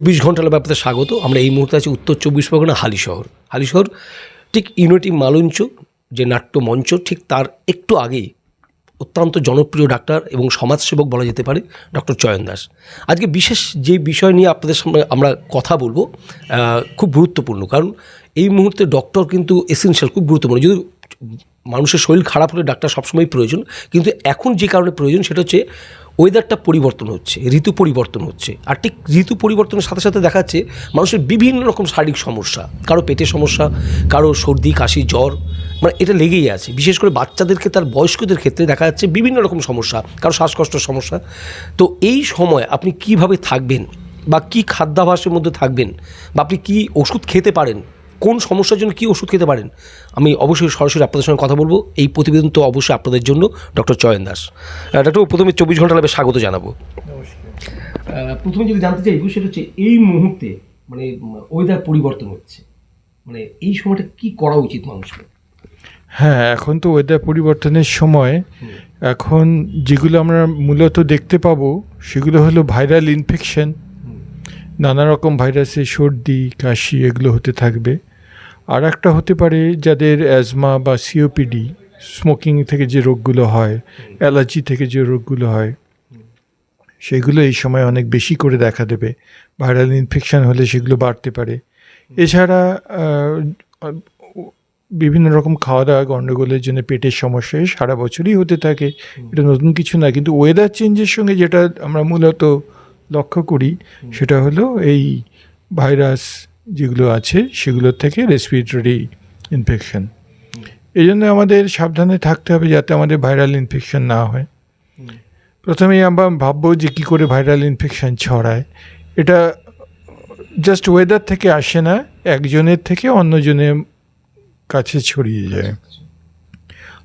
চব্বিশ ঘণ্টার ব্যাপারে স্বাগত। আমরা এই মুহূর্তে আছি উত্তর চব্বিশ পরগনা হালিশহর হালিশহর ঠিক ইউনিটি মালঞ্চ যে নাট্য মঞ্চ, ঠিক তার একটু আগেই অত্যন্ত জনপ্রিয় ডাক্তার এবং সমাজসেবক বলা যেতে পারে ডক্টর চয়ন দাস। আজকে বিশেষ যে বিষয় নিয়ে আপনাদের সামনে আমরা কথা বলব খুব গুরুত্বপূর্ণ। কারণ এই মুহূর্তে ডক্টর কিন্তু এসেনশিয়াল খুব গুরুত্বপূর্ণ। যদি মানুষের শরীর খারাপ হলে ডাক্তার সবসময় প্রয়োজন, কিন্তু এখন যে কারণে প্রয়োজন সেটা হচ্ছে ওয়েদারটা পরিবর্তন হচ্ছে, ঋতু পরিবর্তন হচ্ছে। আর ঠিক ঋতু পরিবর্তনের সাথে সাথে দেখা যাচ্ছে মানুষের বিভিন্ন রকম শারীরিক সমস্যা, কারও পেটের সমস্যা, কারও সর্দি, কাশি, জ্বর মানে এটা লেগেই আছে। বিশেষ করে বাচ্চাদেরকে, তার বয়স্কদের ক্ষেত্রে দেখা যাচ্ছে বিভিন্ন রকম সমস্যা, কারও শ্বাসকষ্টের সমস্যা। তো এই সময় আপনি কীভাবে থাকবেন বা কি খাদ্যাভাসের মধ্যে থাকবেন বা আপনি কি ওষুধ খেতে পারেন কোন সমস্যার জন্য কী ওষুধ খেতে পারেন? আমি অবশ্যই সরাসরি আপনাদের সঙ্গে কথা বলব। এই প্রতিবেদন তো অবশ্যই আপনাদের জন্য ডক্টর চয়ন দাস। আহ, ডক্টর প্রথমে চব্বিশ ঘণ্টা লাগবে স্বাগত জানাব। প্রথমে যদি জানতে চাইব সেটা হচ্ছে এই মুহূর্তে মানে ওয়েদার পরিবর্তন হচ্ছে। মানে এই সময়টা কি করা উচিত মানুষকে? হ্যাঁ এখন তো ওয়েদার পরিবর্তনের সময়। এখন যেগুলো আমরা মূলত দেখতে পাবো সেগুলো হলো ভাইরাল ইনফেকশন নানা রকম ভাইরাসের সর্দি কাশি এগুলো হতে থাকবে। আর একটা হতে পারে যাদের অ্যাজমা বা সিওপিডি স্মোকিং থেকে যে রোগগুলো হয় অ্যালার্জি থেকে যে রোগগুলো হয় সেগুলো এই সময় অনেক বেশি করে দেখা দেবে। ভাইরাল ইনফেকশান হলে সেগুলো বাড়তে পারে। এছাড়া বিভিন্ন রকম খাওয়া দাওয়া গণ্ডগোলের জন্য পেটের সমস্যা সারা বছরই হতে থাকে। এটা নতুন কিছু না কিন্তু ওয়েদার চেঞ্জের সঙ্গে যেটা আমরা মূলত লক্ষ্য করি সেটা হলো এই ভাইরাস যেগুলো আছে সেগুলোর থেকে রেসপিরেটরি ইনফেকশন এই জন্য আমাদের সাবধানে থাকতে হবে যাতে আমাদের ভাইরাল ইনফেকশন না হয়। প্রথমেই আমরা ভাববো যে কী করে ভাইরাল ইনফেকশন ছড়ায়। এটা জাস্ট ওয়েদার থেকে আসে না, একজনের থেকে অন্যজনের কাছে ছড়িয়ে যায়।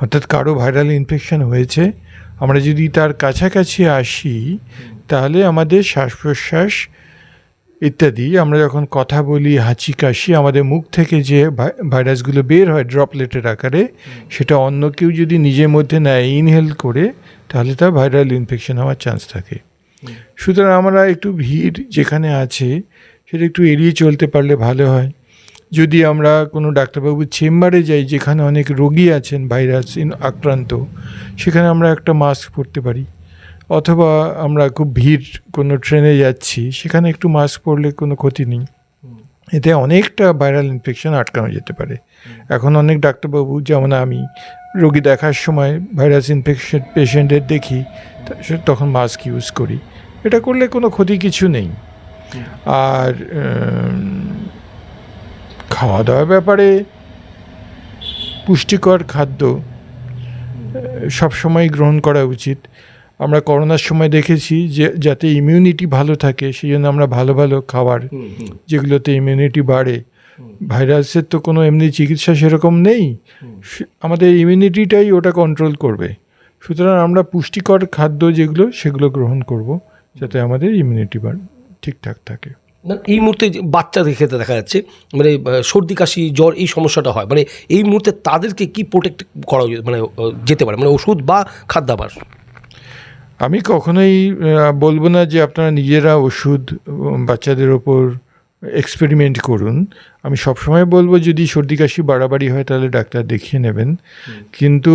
অর্থাৎ কারও ভাইরাল ইনফেকশন হয়েছে, আমরা যদি তার কাছাকাছি আসি, তাহলে আমাদের শ্বাস প্রশ্বাস ইত্যাদি। আমরা যখন কথা বলি হাঁচি কাশি আমাদের মুখ থেকে যে ভাই- ভাইরাসগুলো বের হয় ড্রপলেটের আকারে সেটা অন্য কেউ যদি নিজের মধ্যে নেয় ইনহেল করে তাহলে তার ভাইরাল ইনফেকশন হওয়ার চান্স থাকে। সুতরাং আমরা একটু ভিড় যেখানে আছে সেটা একটু এড়িয়ে চলতে পারলে ভালো হয়। যদি আমরা কোনো ডাক্তারবাবুর চেম্বারে যাই যেখানে অনেক রোগী আছেন ভাইরাস ইন- আক্রান্ত সেখানে আমরা একটা মাস্ক পরতে পারি। অথবা আমরা খুব ভিড় কোনো ট্রেনে যাচ্ছি সেখানে একটু মাস্ক পরলে কোনো ক্ষতি নেই। এতে অনেকটা ভাইরাল ইনফেকশন আটকানো যেতে পারে। এখন অনেক ডাক্তারবাবু যেমন আমি রোগী দেখার সময় ভাইরাস ইনফেকশন পেশেন্টের দেখি তখন মাস্ক ইউজ করি। এটা করলে কোনো ক্ষতি কিছু নেই। আর খাওয়া দাওয়ার ব্যাপারে পুষ্টিকর খাদ্য সব সময় গ্রহণ করা উচিত। আমরা করোনার সময় দেখেছি যে যাতে ইমিউনিটি ভালো থাকে সেই জন্য আমরা ভালো ভালো খাবার যেগুলোতে ইমিউনিটি বাড়ে। ভাইরাসের তো কোনো এমনি চিকিৎসা সেরকম নেই। আমাদের ইমিউনিটিটাই ওটা কন্ট্রোল করবে। সুতরাং আমরা পুষ্টিকর খাদ্য যেগুলো সেগুলো গ্রহণ করব যাতে আমাদের ইমিউনিটি ঠিকঠাক থাকে। এই মুহূর্তে বাচ্চাদের ক্ষেত্রে দেখা যাচ্ছে মানে সর্দি কাশি জ্বর এই সমস্যাটা হয়। মানে এই মুহূর্তে তাদেরকে কি প্রোটেক্ট করা উচিত? মানে যেতে পারে মানে ওষুধ বা খাদ্যাভাস? আমি কখনোই বলব না যে আপনারা নিজেরা ওষুধ বাচ্চাদের ওপর এক্সপেরিমেন্ট করুন। আমি সবসময় বলব যদি সর্দি কাশি বাড়াবাড়ি হয় তাহলে ডাক্তার দেখিয়ে নেবেন। কিন্তু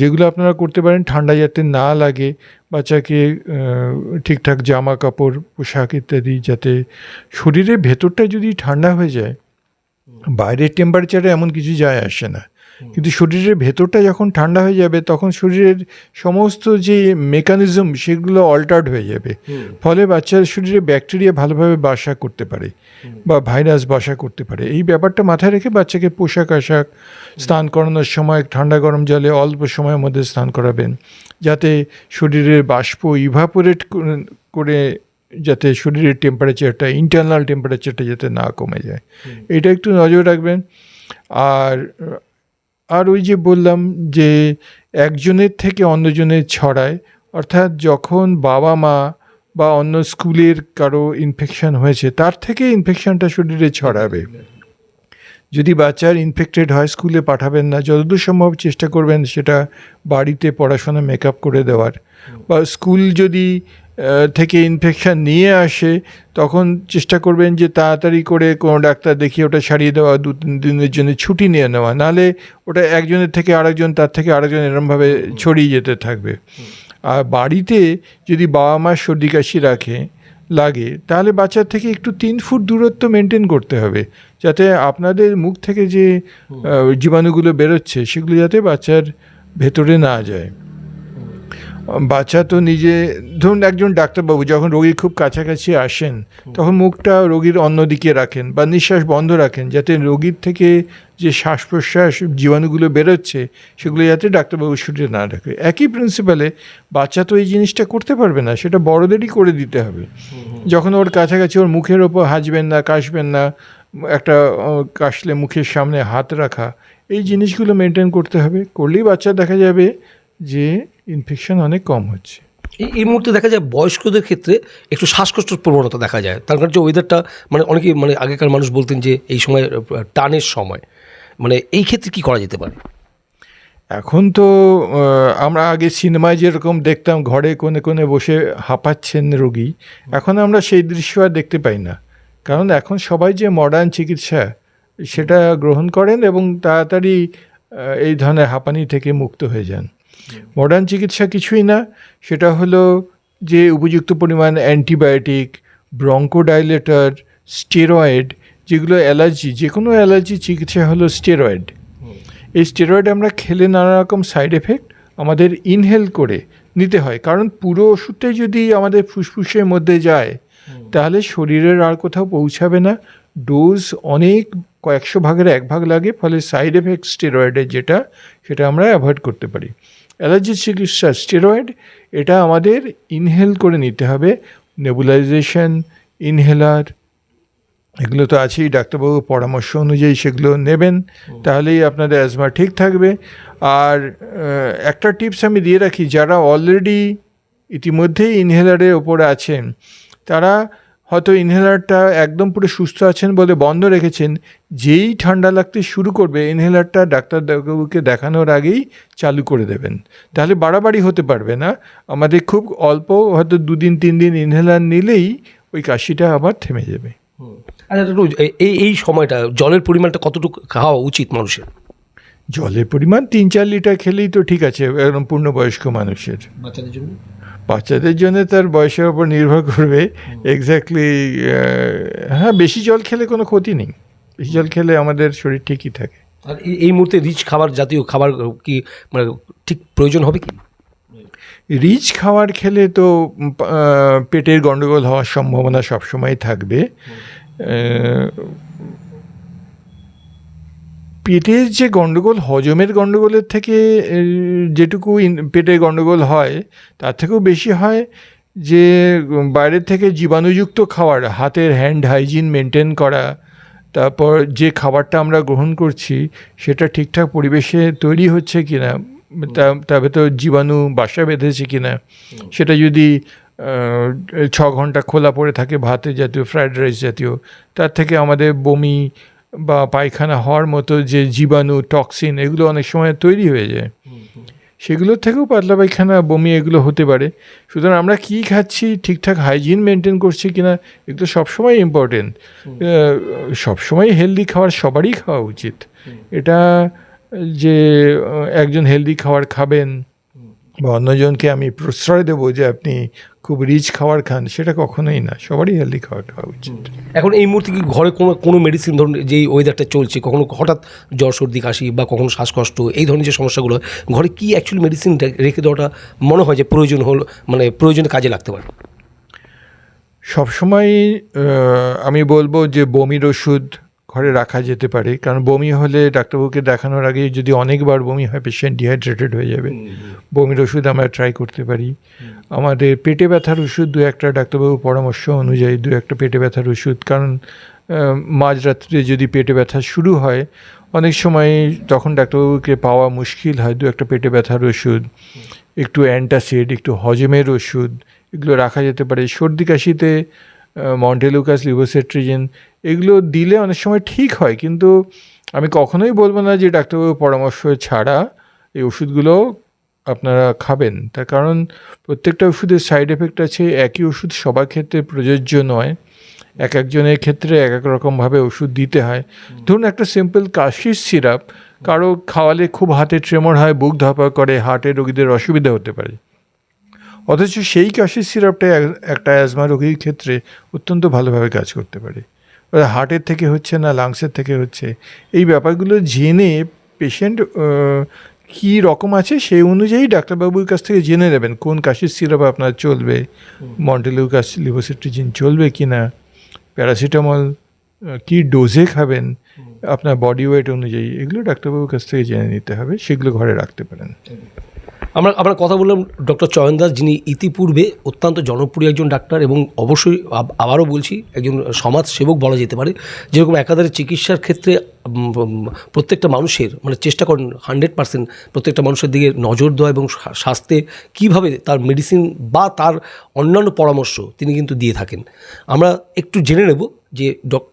যেগুলো আপনারা করতে পারেন ঠান্ডা যাতে না লাগে বাচ্চাকে ঠিকঠাক জামা কাপড় পোশাক ইত্যাদি যাতে শরীরের ভেতরটা যদি ঠান্ডা হয়ে যায় বাইরের টেম্পারেচারে এমন কিছু যায় আসে না। কিন্তু শরীরের ভেতরটা যখন ঠান্ডা হয়ে যাবে তখন শরীরের সমস্ত যে মেকানিজম সেগুলো অল্টার্ড হয়ে যাবে। ফলে বাচ্চার শরীরে ব্যাকটেরিয়া ভালোভাবে বাসা করতে পারে বা ভাইরাস বাসা করতে পারে। এই ব্যাপারটা মাথায় রেখে বাচ্চাকে পোশাক আশাক স্নান করানোর সময় ঠান্ডা গরম জলে অল্প সময়ের মধ্যে স্নান করাবেন। যাতে শরীরের বাষ্প ইভাপোরেট করে যাতে শরীরের টেম্পারেচারটা ইন্টারনাল টেম্পারেচারটা যাতে না কমে যায়। এটা একটু নজর রাখবেন। আর আর ওই যে বললাম যে একজনের থেকে অন্যজনের ছড়ায়, অর্থাৎ যখন বাবা মা বা অন্য স্কুলের কারও ইনফেকশন হয়েছে, তার থেকে ইনফেকশনটা শরীরে ছড়াবে। যদি বাচ্চার ইনফেক্টেড হয়, স্কুলে পাঠাবেন না, যতদূর সম্ভব চেষ্টা করবেন সেটা বাড়িতে পড়াশোনা মেকআপ করে দেওয়ার। বা স্কুল যদি থেকে ইনফেকশান নিয়ে আসে তখন চেষ্টা করবেন যে তাড়াতাড়ি করে কোনো ডাক্তার দেখিয়ে ওটা সারিয়ে দেওয়া দু তিন দিনের জন্য ছুটি নিয়ে নেওয়া। নালে ওটা একজনের থেকে আরেকজন তার থেকে আরেকজন এরমভাবে ছড়িয়ে যেতে থাকবে। আর বাড়িতে যদি বাবা মা সর্দি কাশি রাখে লাগে তাহলে বাচ্চার থেকে একটু তিন ফুট দূরত্ব মেনটেন করতে হবে। যাতে আপনাদের মুখ থেকে যে জীবাণুগুলো বেরোচ্ছে সেগুলো যাতে বাচ্চার ভেতরে না যায়। বাচ্চা তো নিজে ধরুন একজন ডাক্তারবাবু যখন রোগীর খুব কাছাকাছি আসেন তখন মুখটা রোগীর অন্যদিকে রাখেন বা নিঃশ্বাস বন্ধ রাখেন যাতে রোগীর থেকে যে শ্বাস প্রশ্বাস জীবাণুগুলো বেরোচ্ছে সেগুলো যাতে ডাক্তারবাবু শুটে না রাখে। একই প্রিন্সিপালে বাচ্চা তো এই জিনিসটা করতে পারবে না সেটা বড়দেরই করে দিতে হবে। যখন ওর কাছাকাছি ওর মুখের ওপর হাজবেন না কাশবেন না একটা কাশলে মুখের সামনে হাত রাখা এই জিনিসগুলো মেনটেন করতে হবে। করলেই বাচ্চা দেখা যাবে যে ইনফেকশন অনেক কম হচ্ছে। এই- মুহূর্তে দেখা যায় বয়স্কদের ক্ষেত্রে একটু শ্বাসকষ্ট প্রবণতা দেখা যায়। তার কারণ যে ওয়েদারটা মানে অনেকেই মানে আগেকার মানুষ বলতেন যে এই সময় টানের সময়। মানে এই ক্ষেত্রে কি করা যেতে পারে? এখন তো আমরা আগে সিনেমায় যেরকম দেখতাম ঘরে কোণে কোণে বসে হাঁপাচ্ছেন রোগী এখন আমরা সেই দৃশ্য আর দেখতে পাই না। কারণ এখন সবাই যে মডার্ন চিকিৎসা সেটা গ্রহণ করেন এবং তাড়াতাড়ি এই ধরনের হাঁপানি থেকে মুক্ত হয়ে যান। মডার্ন চিকিৎসা কিছুই না, সেটা হলো যে উপযুক্ত পরিমাণ অ্যান্টিবায়োটিক, ব্রঙ্কোডাইলেটর, স্টেরয়েড, যেগুলো অ্যালার্জি যে কোনো অ্যালার্জি চিকিৎসা হলো স্টেরয়েড। এই স্টেরয়েড আমরা খেলে নানা রকম সাইড এফেক্ট আমাদের ইনহেল করে নিতে হয়। কারণ পুরো ওষুধটাই যদি আমাদের ফুসফুসের মধ্যে যায়, তাহলে শরীরের আর কোথাও পৌঁছাবে না। ডোজ অনেক কয়েকশো ভাগের এক ভাগ লাগে, ফলে সাইড এফেক্ট স্টেরয়েডের যেটা, সেটা আমরা অ্যাভয়েড করতে পারি। অ্যালার্জি চিকিৎসা স্টেরয়েড এটা আমাদের ইনহেল করে নিতে হবে। নেবুলাইজেশন ইনহেলার এগুলো তো আছেই ডাক্তারবাবুর পরামর্শ অনুযায়ী সেগুলো নেবেন তাহলেই আপনাদের অ্যাজমা ঠিক থাকবে। আর একটা টিপস আমি দিয়ে রাখি যারা অলরেডি ইতিমধ্যেই ইনহেলারের ওপরে আছেন তারা হয়তো ইনহেলারটা একদম পুরো সুস্থ আছেন বলে বন্ধ রেখেছেন যেই ঠান্ডা লাগতে শুরু করবে ইনহেলারটা ডাক্তারবাবুকে দেখানোর আগেই চালু করে দেবেন। তাহলে বাড়াবাড়ি হতে পারবে না। আমাদের খুব অল্প হয়তো দুদিন তিন দিন ইনহেলার নিলেই ওই কাশিটা আবার থেমে যাবে। আচ্ছা এই- এই এই সময়টা জলের পরিমাণটা কতটুকু খাওয়া উচিত মানুষের? জলের পরিমাণ তিন চার লিটার খেলেই তো ঠিক আছে একদম পূর্ণবয়স্ক মানুষের। বাচ্চাদের জন্য? বাচ্চাদের জন্য তার বয়সের উপর নির্ভর করবে এক্স্যাক্টলি হ্যাঁ বেশি জল খেলে কোনো ক্ষতি নেই। বেশি জল খেলে আমাদের শরীর ঠিকই থাকে। আর এই- মুহূর্তে রিচ খাবার জাতীয় খাবার কি মানে ঠিক প্রয়োজন হবে কি? রিচ খাবার খেলে তো পেটের গণ্ডগোল হওয়ার সম্ভাবনা সবসময় থাকবে। পেটের যে গন্ডগোল, হজমের গন্ডগোলের থেকে যেটুকু পেটের গন্ডগোল হয়, তার থেকেও বেশি হয় যে বাইরের থেকে জীবাণুযুক্ত খাবার হাতের হ্যান্ড হাইজিন মেনটেন করা, তারপর যে খাবারটা আমরা গ্রহণ করছি, সেটা ঠিকঠাক পরিবেশে তৈরি হচ্ছে কিনা, তা- তবে তো জীবাণু বাসা বেঁধেছে কি না সেটা যদি ছ ঘণ্টা খোলা পড়ে থাকে ভাতের জাতীয় ফ্রাইড রাইস জাতীয়, তার থেকে আমাদের বমি বা পায়খানা হওয়ার মতো যে জীবাণু টক্সিন এগুলো অনেক সময় তৈরি হয়ে যায়। সেগুলোর থেকেও পাতলা পায়খানা বমি এগুলো হতে পারে। সুতরাং আমরা কী খাচ্ছি ঠিকঠাক হাইজিন মেনটেন করছি কিনা এগুলো সবসময় ইম্পর্টেন্ট সবসময় হেলদি খাবার সবারই খাওয়া উচিত। এটা যে একজন হেলদি খাবার খাবেন বা অন্যজনকে আমি প্রশ্রয় দেবো যে আপনি খুব রিচ খাবার খান সেটা কখনোই না। সবারই হেলদি খাবার খাওয়া উচিত। এখন এই মুহূর্তে কি ঘরে কোনো কোনো মেডিসিন ধরুন যেই ওয়েদারটা চলছে কখনো হঠাৎ জ্বর সর্দি কাশি বা কখনো শ্বাসকষ্ট এই ধরনের যে সমস্যাগুলো হয়, ঘরে কি অ্যাকচুয়ালি মেডিসিন রেখে দেওয়াটা মনে হয় যে প্রয়োজন হল মানে প্রয়োজনে কাজে লাগতে পারে? সবসময় আমি বলব যে বমির ওষুধ ঘরে রাখা যেতে পারে কারণ বমি হলে ডাক্তারবাবুকে দেখানোর আগে যদি অনেকবার বমি হয় পেশেন্ট ডিহাইড্রেটেড হয়ে যাবে। বমির ওষুধ আমরা ট্রাই করতে পারি। আমাদের পেটে ব্যথার ওষুধ দু একটা ডাক্তারবাবুর পরামর্শ অনুযায়ী দু একটা পেটে ব্যথার ওষুধ কারণ মাঝরাত্রে যদি পেটে ব্যথা শুরু হয় অনেক সময় তখন ডাক্তারবাবুকে পাওয়া মুশকিল হয় দু একটা পেটে ব্যথার ওষুধ একটু অ্যান্টাসিড একটু হজমের ওষুধ এগুলো রাখা যেতে পারে। সর্দি কাশিতে মন্টেলুকাস লিভোসেট্রিজিন এগুলো দিলে অনেক সময় ঠিক হয়। কিন্তু আমি কখনোই বলব না যে ডাক্তারবাবুর পরামর্শ ছাড়া এই ওষুধগুলো আপনারা খাবেন। তার কারণ প্রত্যেকটা ওষুধের সাইড এফেক্ট আছে, একই ওষুধ সবার ক্ষেত্রে প্রযোজ্য নয়। এক একজনের ক্ষেত্রে এক এক রকমভাবে ওষুধ দিতে হয়। ধরুন একটা সিম্পল কাশির সিরাপ কারও খাওয়ালে খুব হাতে ট্রেমর হয়, বুক ধপা করে হার্টের রোগীদের অসুবিধা হতে পারে। অথচ সেই কাশির সিরাপটা একটা অ্যাজমা রোগীর ক্ষেত্রে অত্যন্ত ভালোভাবে কাজ করতে পারে। হার্টের থেকে হচ্ছে না লাংসের থেকে হচ্ছে। এই ব্যাপারগুলো জেনে পেশেন্ট কী রকম আছে সেই অনুযায়ী ডাক্তারবাবুর কাছ থেকে জেনে নেবেন কোন কাশির সিরাপ আপনার চলবে মন্টেলিউকাস লিভোসিট্রিজিন চলবে কি না প্যারাসিটামল কী ডোজে খাবেন আপনার বডি ওয়েট অনুযায়ী এগুলো ডাক্তারবাবুর কাছ থেকে জেনে নিতে হবে সেগুলো ঘরে রাখতে পারেন। আমরা আমরা কথা বললাম ডক্টর চয়ন দাস, যিনি ইতিপূর্বে অত্যন্ত জনপ্রিয় একজন ডাক্তার এবং অবশ্যই আবারও বলছি, একজন সমাজ সেবক বলা যেতে পারে, যেরকম একাধারে চিকিৎসার ক্ষেত্রে প্রত্যেকটা মানুষের মানে চেষ্টা করেন হান্ড্রেড পার্সেন্ট প্রত্যেকটা মানুষের দিকে নজর দেওয়া এবং স্বাস্থ্যে কীভাবে তার মেডিসিন বা তার অন্যান্য পরামর্শ তিনি কিন্তু দিয়ে থাকেন। আমরা একটু জেনে নেব যে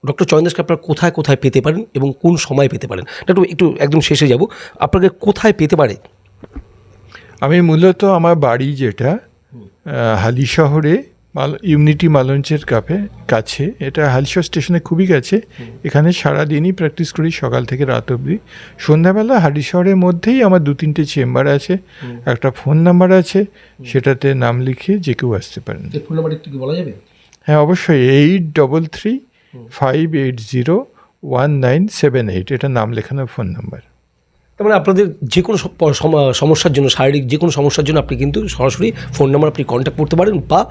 ডক্টর চয়ন দাসকে আপনারা কোথায় কোথায় পেতে পারেন এবং কোন সময় পেতে পারেন। একটু একদম শেষে যাব। আপনাকে কোথায় পেতে পারে আমি মূলত আমার বাড়ি যেটা হালি শহরে মাল ইউনিটি মালঞ্চের কাপে কাছে। এটা হালিশহর স্টেশনে খুবই কাছে। এখানে সারাদিনই প্র্যাকটিস করি সকাল থেকে রাত অবধি। সন্ধ্যাবেলা হালি শহরের মধ্যেই আমার দু তিনটে চেম্বার আছে একটা ফোন নাম্বার আছে সেটাতে নাম লিখে যে কেউ আসতে পারেন। ফোন বলা যাবে? হ্যাঁ অবশ্যই। Eight double three five eight zero one nine seven eight এটা নাম লেখানো ফোন নাম্বার। তার মানে আপনাদের যে কোনো সম- সম- সমস্যার জন্য শারীরিক যে কোনো সমস্যার জন্য আপনি কিন্তু সরাসরি ফোন নাম্বার আপনি কন্ট্যাক্ট করতে পারেন বা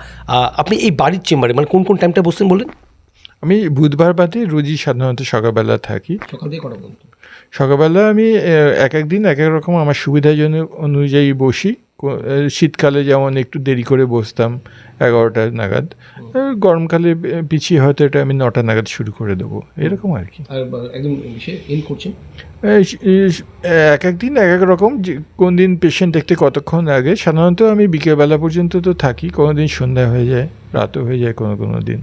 আপনি এই বাড়ির চেম্বারে মানে কোন কোন টাইমটা বসতেন বলেন আমি বুধবার বাদে রোজই সাধারণত সকালবেলা থাকি। সকালবেলা আমি এক এক দিন এক এক রকম আমার সুবিধার জন্য অনুযায়ী বসি। শীতকালে যেমন একটু দেরি করে বসতাম এগারোটা নাগাদ। গরমকালে পিছিয়ে হয়তো এটা আমি নটা নাগাদ শুরু করে দেবো। এরকম আর কি। একদম এক এক দিন এক এক রকম যে কোন দিন পেশেন্ট দেখতে কতক্ষণ লাগে সাধারণত আমি বিকেলবেলা পর্যন্ত তো থাকি কোনো দিন সন্ধ্যা হয়ে যায় রাতও হয়ে যায় কোনো কোনো দিন।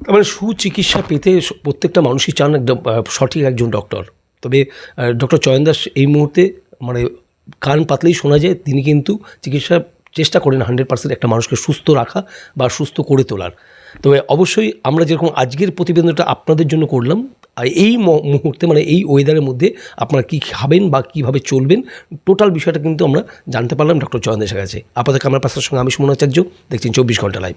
তার মানে সুচিকিৎসা পেতে প্রত্যেকটা মানুষই চান একদম সঠিক একজন ডক্টর তবে ডক্টর চয়ন দাস এই মুহূর্তে মানে কান পাতলেই শোনা যায়, তিনি কিন্তু চিকিৎসা চেষ্টা করেন হান্ড্রেড পার্সেন্ট একটা মানুষকে সুস্থ রাখা বা সুস্থ করে তোলার। তবে অবশ্যই আমরা যেরকম আজকের প্রতিবেদনটা আপনাদের জন্য করলাম এই মুহূর্তে মানে এই ওয়েদারের মধ্যে আপনারা কী খাবেন বা কীভাবে চলবেন টোটাল বিষয়টা কিন্তু আমরা জানতে পারলাম ডক্টর চয়ন দাসের কাছে আপাতত আমার পাশের সঙ্গে আমি সুমন আচার্য, দেখছেন চব্বিশ ঘণ্টা লাইভ